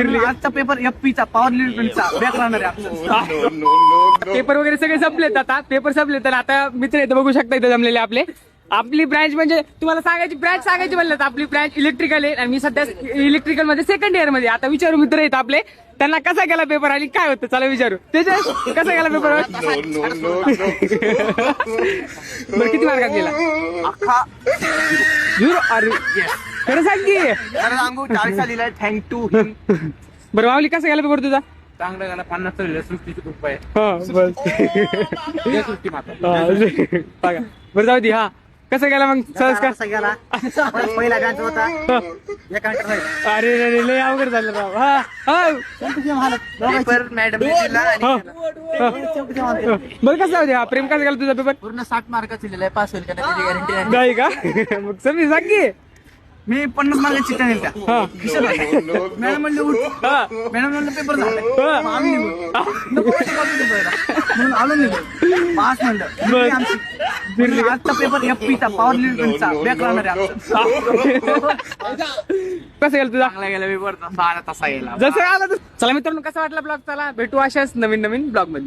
आजचा paper F चा power लिमिटचा बॅक राहणार आहे. पेपर वगैरे सगळे संपलेत आता. पेपर संपले तर आता मित्र इथं बघू शकता इथं जमलेले आपले. आपली ब्रँच म्हणजे तुम्हाला सांगायची ब्रँच सांगायची म्हणलं तर आपली ब्रँच इलेक्ट्रिकल आहे. आणि मी सध्या इलेक्ट्रिकलमध्ये सेकंड इयरमध्ये. आता विचारू मित्र आहेत आपले. त्यांना कसा गेला पेपर आणि काय होतं? चला विचारू. त्याच्या कसा गेला पेपर बरं किती मार्कात गेला? अख्खा. झिरो अरे खरं सांग की. खरं सांगू चाळीस लिहिलाय थँक टू हिम बरं माऊली कसा गेला पेपर तुझा? चांगलं झालं पन्नास सृष्टीची रुपये हा बस. सृष्टी माता. हा, बघा. बरं जाऊ दे हा. कसं गेला मग? कसा गेला? पहिला होता? अरे रे रे, लय अवघड झालं राव. हा हा. पेपर मॅडम दिला आणि हा. केला. बरं कसं जाऊ दे हा. प्रेम कसा गेला तुझा पेपर? पूर्ण साठ मार्काचा लिहिलाय पास होईल का नाही त्याची गॅरंटी नाही का? मग समी सांग की. मी पन्नास मार्काची चिठ्ठ्या नेल्या हा. मॅडम म्हणले उठ. हा. मॅडम म्हणलं पेपर झाला. हा. मग आम्ही निघू. नको वाटतं कॉपी पेपरला. म्हणून आलो निघू पास म्हणलं आमची म्हणून आजचा पेपर एफ चा पॉवर लिमिटचा बॅक राहणार आहे आमचं. कसं गेलं तुझा? चांगला गेला पेपर तसा आला तसा गेला. जसं आला तसं. चला मित्रांनो कसा वाटला ब्लॉग? चला भेटू अशाच नवीन नवीन ब्लॉगमध्ये